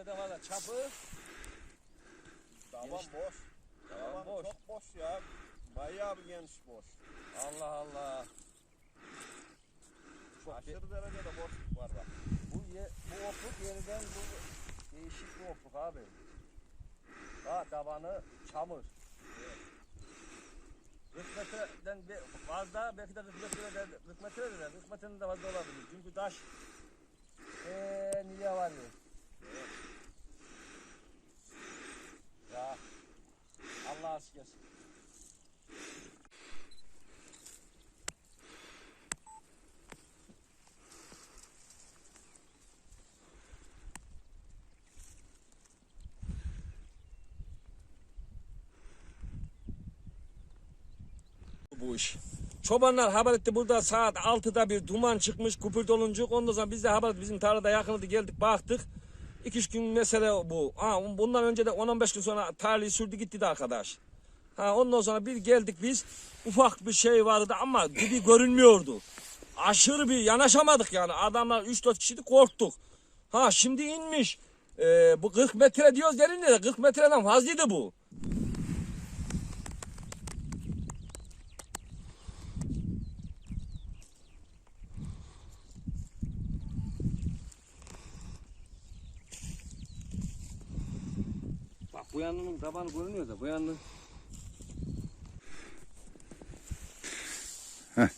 metreden fazla çapı. Davan Geniş- boş. Davan Davan boş. çok boş ya. Bayağı bir geniş boş. Allah Allah. Çok de- Aşırı derecede boşluk var bak. bu, ye, bu ofluk yeniden bu değişik bir ofluk abi. Ha tabanı çamur. 40 metreden bir- fazla belki de 40 metreden 40 metreden de 40 metreden de fazla olabilir. Çünkü taş eee niye var? Ya Allah aşkına. bu iş. Çobanlar haber etti burada saat 6'da bir duman çıkmış kupür doluncuk. Ondan sonra biz de haber ettik. Bizim tarlada yakınıydı geldik baktık. İki üç gün mesele bu. Ha, bundan önce de 10-15 gün sonra tarlayı sürdü gitti de arkadaş. Ha, ondan sonra bir geldik biz ufak bir şey vardı ama dibi görünmüyordu. Aşırı bir yanaşamadık yani adamlar 3-4 kişiydi korktuk. Ha şimdi inmiş. Ee, bu 40 metre diyoruz derinliği de 40 metreden fazlaydı bu. Bak bu yanının tabanı görünüyor da bu yanının. Huh.